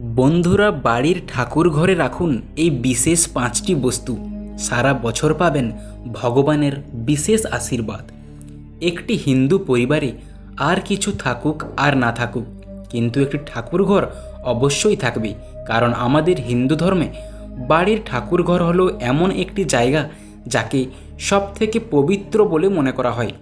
বন্ধুরা বাড়ির ঠাকুর ঘরে রাখুন এই বিশেষ পাঁচটি বস্তু। সারা বছর পাবেন ভগবানের বিশেষ আশীর্বাদ। একটি হিন্দু পরিবারে আর কিছু থাকুক আর না থাকুক, কিন্তু একটি ঠাকুর ঘর অবশ্যই থাকবে, কারণ আমাদের হিন্দু ধর্মে বাড়ির ঠাকুর ঘর হলো এমন একটি জায়গা যাকে সব থেকে পবিত্র বলে মনে করা হয়।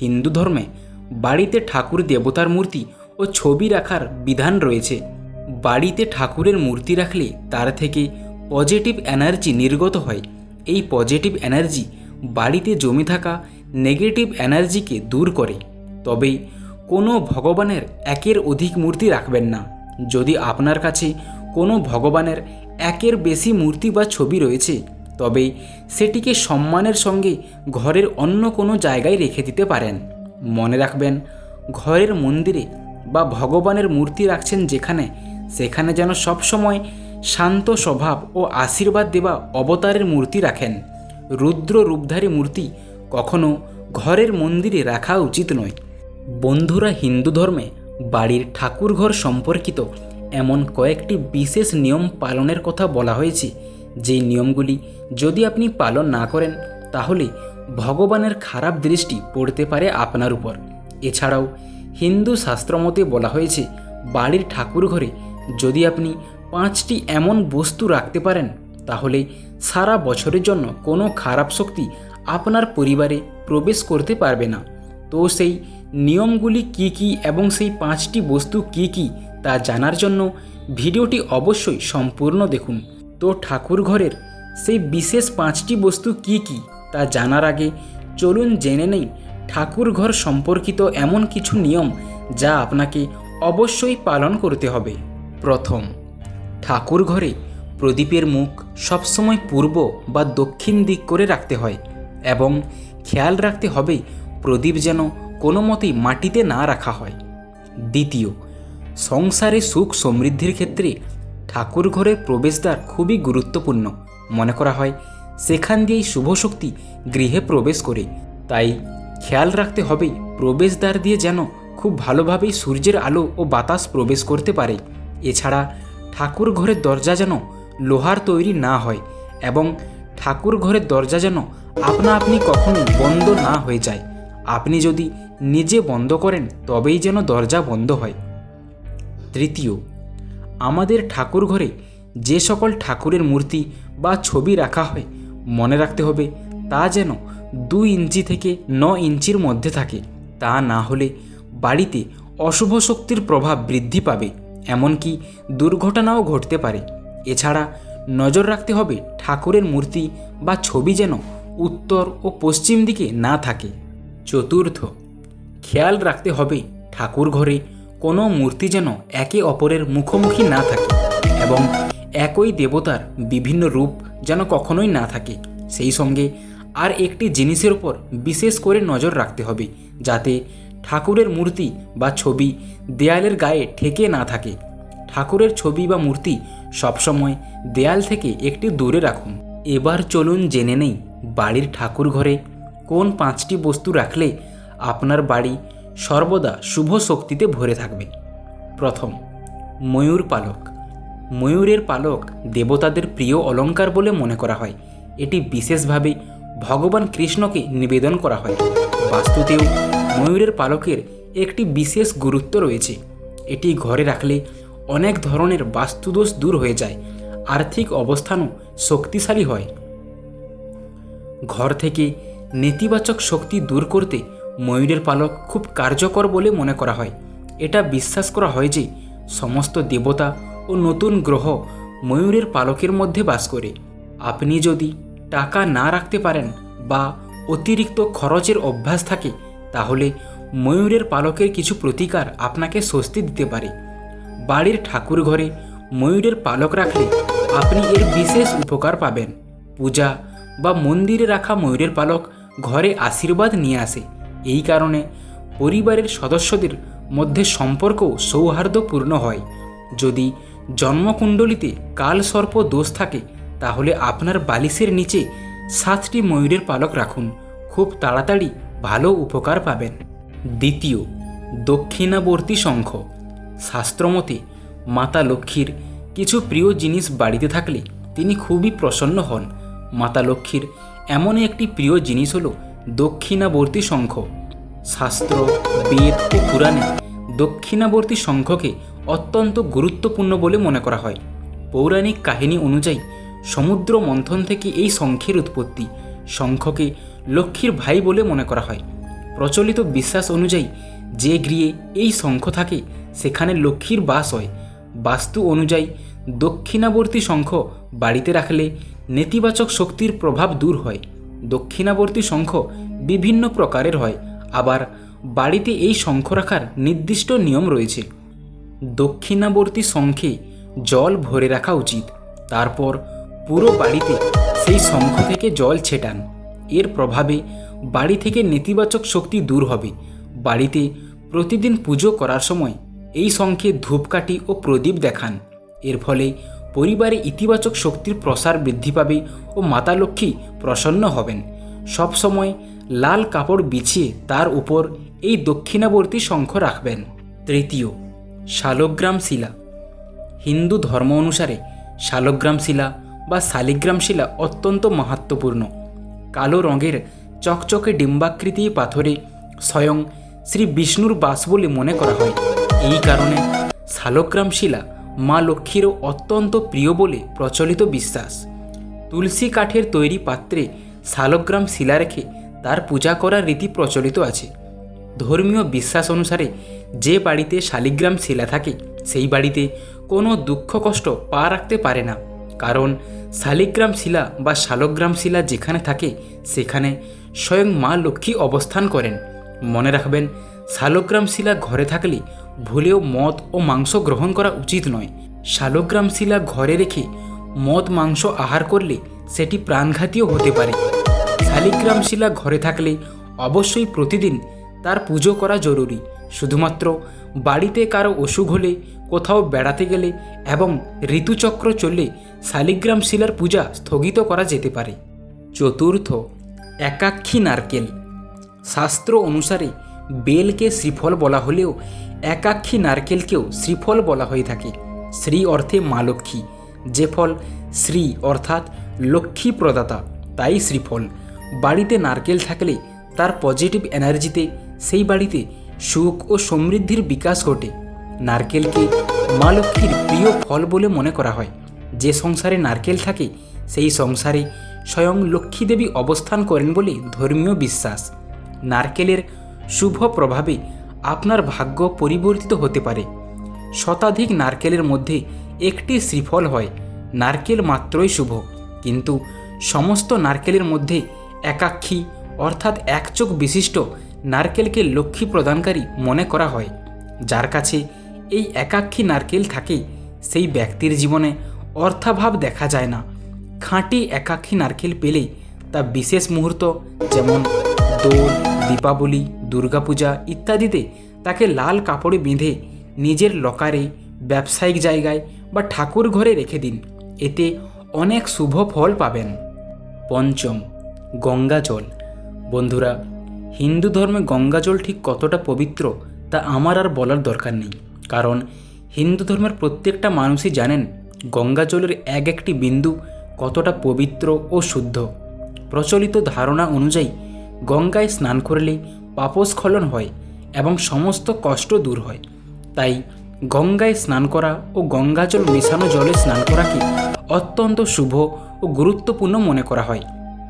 হিন্দু ধর্মে বাড়িতে ঠাকুর দেবতার মূর্তি ও ছবি রাখার বিধান রয়েছে। বাড়িতে ঠাকুরের মূর্তি রাখলে তার থেকে পজিটিভ এনার্জি নির্গত হয়। এই পজিটিভ এনার্জি বাড়িতে জমে থাকা নেগেটিভ এনার্জিকে দূর করে। তবে কোনো ভগবানের একের অধিক মূর্তি রাখবেন না। যদি আপনার কাছে কোনো ভগবানের একের বেশি মূর্তি বা ছবি রয়েছে, তবে সেটিকে সম্মানের সঙ্গে ঘরের অন্য কোনো জায়গায় রেখে দিতে পারেন। মনে রাখবেন, ঘরের মন্দিরে বা ভগবানের মূর্তি রাখছেন যেখানে সেখানে যেন সবসময় শান্ত স্বভাব ও আশীর্বাদ দেওয়া অবতারের মূর্তি রাখেন। রুদ্র রূপধারী মূর্তি কখনো ঘরের মন্দিরে রাখা উচিত নয়। বন্ধুরা হিন্দু ধর্মে বাড়ির ঠাকুরঘর সম্পর্কিত এমন কয়েকটি বিশেষ নিয়ম পালনের কথা বলা হয়েছে। যে নিয়মগুলি যদি আপনি পালন না করেন, তাহলে ভগবানের খারাপ দৃষ্টি পড়তে পারে আপনার উপর। এছাড়াও হিন্দু শাস্ত্রমতে বলা হয়েছে, বাড়ির ঠাকুর ঘরে যদি আপনি পাঁচটি এমন বস্তু রাখতে পারেন, তাহলে সারা বছরের জন্য কোনো খারাপ শক্তি আপনার পরিবারে প্রবেশ করতে পারবে না। তো সেই নিয়মগুলি কি কি এবং সেই পাঁচটি বস্তু কি কি তা জানার জন্য ভিডিওটি অবশ্যই সম্পূর্ণ দেখুন। তো ঠাকুর ঘরের সেই বিশেষ পাঁচটি বস্তু কি কি তা জানার আগে চলুন জেনে নেই ঠাকুর ঘর সম্পর্কিত এমন কিছু নিয়ম যা আপনাকে অবশ্যই পালন করতে হবে। প্রথম। ঠাকুর ঘরে প্রদীপের মুখ সবসময় পূর্ব বা দক্ষিণ দিক করে রাখতে হয় এবং খেয়াল রাখতে হবে প্রদীপ যেন কোনো মতেই মাটিতে না রাখা হয়। দ্বিতীয়, সংসারে সুখ সমৃদ্ধির ক্ষেত্রে ঠাকুর ঘরের প্রবেশদ্বার খুবই গুরুত্বপূর্ণ। মনে করা হয় সেখান দিয়েই শুভ শক্তি গৃহে প্রবেশ করে। তাই খেয়াল রাখতে হবে প্রবেশদ্বার দিয়ে যেন খুব ভালোভাবেই সূর্যের আলো ও বাতাস প্রবেশ করতে পারে। এছাড়া ঠাকুর ঘরের দরজা যেন লোহার তৈরি না হয় এবং ঠাকুর ঘরের দরজা যেন আপনা আপনি কখনো বন্ধ না হয়ে যায়। আপনি যদি নিজে বন্ধ করেন, তবেই যেন দরজা বন্ধ হয়। তৃতীয়, আমাদের ঠাকুর ঘরে যে সকল ঠাকুরের মূর্তি বা ছবি রাখা হয়, মনে রাখতে হবে তা যেন দু ইঞ্চি থেকে ন ইঞ্চির মধ্যে থাকে। তা না হলে বাড়িতে অশুভ শক্তির প্রভাব বৃদ্ধি পাবে। এমনকি দুর্ঘটনাও ঘটতে পারে। এছাড়া নজর রাখতে হবে ঠাকুরের মূর্তি বা ছবি যেন উত্তর ও পশ্চিম দিকে না থাকে। চতুর্থ, খেয়াল রাখতে হবে ঠাকুর ঘরে কোনো মূর্তি যেন একে অপরের মুখোমুখি না থাকে এবং একই দেবতার বিভিন্ন রূপ যেন কখনোই না থাকে। সেই সঙ্গে আর একটি জিনিসের উপর বিশেষ করে নজর রাখতে হবে যাতে ঠাকুরের মূর্তি বা ছবি দেয়ালের গায়ে ঠেকে না থাকে। ঠাকুরের ছবি বা মূর্তি সবসময় দেয়াল থেকে একটি দূরে রাখুন। এবার চলুন জেনে নেই বাড়ির ঠাকুর ঘরে কোন পাঁচটি বস্তু রাখলে আপনার বাড়ি সর্বদা শুভ শক্তিতে ভরে থাকবে। প্রথম, ময়ূর পালক। ময়ূরের পালক দেবতাদের প্রিয় অলঙ্কার বলে মনে করা হয়। এটি বিশেষভাবে ভগবান কৃষ্ণকে নিবেদন করা হয়। বাস্তুতেও ময়ূরের পালকের একটি বিশেষ গুরুত্ব রয়েছে। এটি ঘরে রাখলে অনেক ধরনের বাস্তুদোষ দূর হয়ে যায়, আর্থিক অবস্থানও শক্তিশালী হয়। ঘর থেকে নেতিবাচক শক্তি দূর করতে ময়ূরের পালক খুব কার্যকর বলে মনে করা হয়। এটা বিশ্বাস করা হয় যে সমস্ত দেবতা ও নতুন গ্রহ ময়ূরের পালকের মধ্যে বাস করে। আপনি যদি টাকা না রাখতে পারেন বা অতিরিক্ত খরচের অভ্যাস থাকে তাহলে ময়ূরের পালকের কিছু প্রতিকার আপনাকে স্বস্তি দিতে পারে। বাড়ির ঠাকুর ঘরে ময়ূরের পালক রাখলে আপনি এর বিশেষ উপকার পাবেন। পূজা বা মন্দিরে রাখা ময়ূরের পালক ঘরে আশীর্বাদ নিয়ে আসে। এই কারণে পরিবারের সদস্যদের মধ্যে সম্পর্ক সৌহার্দ্যপূর্ণ হয়। যদি জন্মকুণ্ডলিতে কালসর্প দোষ থাকে, তাহলে আপনার বালিশের নিচে সাতটি ময়ূরের পালক রাখুন। খুব তাড়াতাড়ি ভালো উপকার পাবেন। দ্বিতীয়, দক্ষিণাবর্তী শঙ্খ। শাস্ত্রমতে, মাতা লক্ষ্মীর কিছু প্রিয় জিনিস বাড়িতে থাকলে তিনি খুবই প্রসন্ন হন। মাতা লক্ষ্মীর এমনই একটি প্রিয় জিনিস হল দক্ষিণাবর্তী শঙ্খ। শাস্ত্র, বেদ ও পুরাণে দক্ষিণাবর্তী শঙ্খকে অত্যন্ত গুরুত্বপূর্ণ বলে মনে করা হয়। পৌরাণিক কাহিনী অনুযায়ী সমুদ্র মন্থন থেকে এই শঙ্খের উৎপত্তি। শঙ্খকে লক্ষ্মীর ভাই বলে মনে করা হয়। প্রচলিত বিশ্বাস অনুযায়ী যে গৃহে এই শঙ্খ থাকে, সেখানে লক্ষ্মীর বাস হয়। বাস্তু অনুযায়ী দক্ষিণাবর্তী শঙ্খ বাড়িতে রাখলে নেতিবাচক শক্তির প্রভাব দূর হয়। দক্ষিণাবর্তী শঙ্খ বিভিন্ন প্রকারের হয়, আবার বাড়িতে এই শঙ্খ রাখার নির্দিষ্ট নিয়ম রয়েছে। দক্ষিণাবর্তী শঙ্খে জল ভরে রাখা উচিত, তারপর পুরো বাড়িতে সেই শঙ্খ থেকে জল ছেটান। এর প্রভাবে বাড়ি থেকে নেতিবাচক শক্তি দূর হবে। বাড়িতে প্রতিদিন পুজো করার সময় এই শঙ্খে ধূপকাঠি ও প্রদীপ দেখান। এর ফলে পরিবারে ইতিবাচক শক্তির প্রসার বৃদ্ধি পাবে ও মাতা লক্ষ্মী প্রসন্ন হবেন। সবসময় লাল কাপড় বিছিয়ে তার উপর এই দক্ষিণাবর্তী শঙ্খ রাখবেন। তৃতীয়, শালগ্রাম শিলা। হিন্দু ধর্ম অনুসারে শালগ্রাম শিলা বা শালিগ্রাম শিলা অত্যন্ত মাহাত্ম্যপূর্ণ। কালো রঙের চকচকে ডিম্বাকৃতি পাথরে স্বয়ং শ্রী বিষ্ণুর বাস বলে মনে করা হয়। এই কারণে শালগ্রাম শিলা মা লক্ষ্মীরও অত্যন্ত প্রিয় বলে প্রচলিত বিশ্বাস। তুলসী কাঠের তৈরি পাত্রে শালগ্রাম শিলা রেখে তার পূজা করার রীতি প্রচলিত আছে। ধর্মীয় বিশ্বাস অনুসারে যে বাড়িতে শালিগ্রাম শিলা থাকে, সেই বাড়িতে কোনো দুঃখ কষ্ট পা রাখতে পারে না। কারণ শালিগ্রাম শিলা বা শালগ্রাম শিলা যেখানে থাকে, সেখানে স্বয়ং মা লক্ষ্মী অবস্থান করেন। মনে রাখবেন, শালগ্রাম শিলা ঘরে থাকলে ভুলেও মদ ও মাংস গ্রহণ করা উচিত নয়। শালগ্রাম শিলা ঘরে রেখে মদ, মাংস আহার করলে সেটি প্রাণঘাতীও হতে পারে। শালিগ্রাম শিলা ঘরে থাকলে অবশ্যই প্রতিদিন তার পুজো করা জরুরি। শুধুমাত্র বাড়িতে কারও অসুখ হলে কোথাও বেড়াতে গেলে এবং ঋতুচক্র চললে শালিগ্রাম শিলার পূজা স্থগিত করা যেতে পারে। চতুর্থ, একাক্ষী নারকেল। শাস্ত্র অনুসারে বেলকে শ্রীফল বলা হলেও একাক্ষী নারকেলকেও শ্রীফল বলা হয়ে থাকে। শ্রী অর্থে মা লক্ষ্মী, যে ফল শ্রী অর্থাৎ লক্ষ্মী প্রদাতা, তাই শ্রীফল। বাড়িতে নারকেল থাকলে তার পজিটিভ এনার্জিতে সেই বাড়িতে সুখ ও সমৃদ্ধির বিকাশ ঘটে। নারকেলকে মা লক্ষ্মীর প্রিয় ফল বলে মনে করা হয়? যে সংসারে নারকেল থাকে, সেই সংসারে স্বয়ং লক্ষ্মী দেবী অবস্থান করেন বলে ধর্মীয় বিশ্বাস। নারকেলের শুভ প্রভাবে আপনার ভাগ্য পরিবর্তিত হতে পারে। শতাধিক নারকেলের মধ্যে একটি শ্রীফল হয়, নারকেল মাত্রই শুভ। কিন্তু সমস্ত নারকেলের মধ্যে একাক্ষী অর্থাৎ একচোখ বিশিষ্ট নারকেলকে লক্ষ্মী প্রদানকারী মনে করা হয়। যার কাছে এই একাক্ষী নারকেল থাকে সেই ব্যক্তির জীবনে অর্থাভাব দেখা যায় না। খাঁটি একাক্ষী নারকেল পেলে তা বিশেষ মুহূর্ত যেমন দোল, দীপাবলি, দুর্গাপূজা ইত্যাদিতে তাকে লাল কাপড়ে বেঁধে নিজের লকারে, ব্যবসায়িক জায়গায় বা ঠাকুর ঘরে রেখে দিন। এতে অনেক শুভ ফল পাবেন। পঞ্চম, গঙ্গা জল। বন্ধুরা, হিন্দু ধর্মে গঙ্গা জল ঠিক কতটা পবিত্র তা আমার আর বলার দরকার নেই। কারণ হিন্দু ধর্মের প্রত্যেকটা মানুষই জানেন গঙ্গা জলের এক একটি বিন্দু কতটা পবিত্র ও শুদ্ধ। প্রচলিত ধারণা অনুযায়ী গঙ্গায় স্নান করলে পাপস্খলন হয় এবং সমস্ত কষ্ট দূর হয়। তাই গঙ্গায় স্নান করা ও গঙ্গাজল মেশানো জলে স্নান করাকে অত্যন্ত শুভ ও গুরুত্বপূর্ণ মনে করা হয়।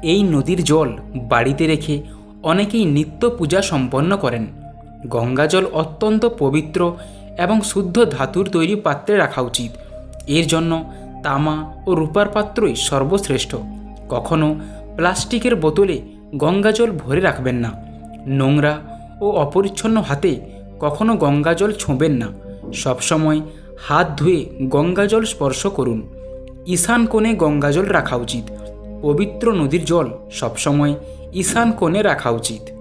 এই নদীর জল বাড়িতে রেখে অনেকেই নিত্য পূজা সম্পন্ন করেন। গঙ্গাজল অত্যন্ত পবিত্র এবং শুদ্ধ ধাতুর তৈরি পাত্রে রাখা উচিত। এর জন্য তামা ও রূপার পাত্রই সর্বশ্রেষ্ঠ। কখনো প্লাস্টিকের বোতলে গঙ্গাজল ভরে রাখবেন না। নোংরা ও অপরিচ্ছন্ন হাতে কখনো গঙ্গাজল ছোঁবেন না। সবসময় হাত ধুয়ে গঙ্গাজল স্পর্শ করুন। ঈশান কোণে গঙ্গাজল রাখা উচিত। পবিত্র নদীর জল সবসময় ঈশান কোণে রাখা উচিত।